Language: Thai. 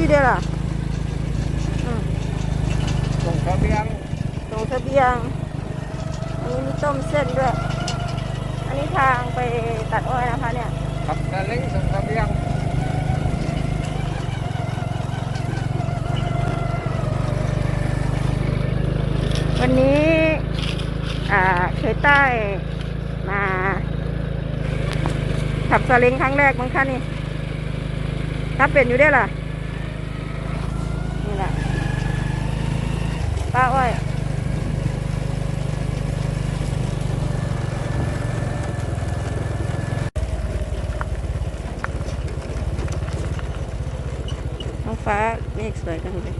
อยู่เด้อล่ะอืมส่งเสบียงตรงเสบียง อันนี้มีต้มเส้นด้วย อันนี้ทางไปตัดอ้อยนะคะเนี่ยขับซาเล้งส่งเสบียงวันนี้อ่าเคยใต้มาขับซาเล้งครั้งแรกมั้งคะนี่ถ้าเป็นอยู่ได้อล่ะ นี่แหละป้าอ้อยท้อง ฟ้าเมฆสวยจังเลย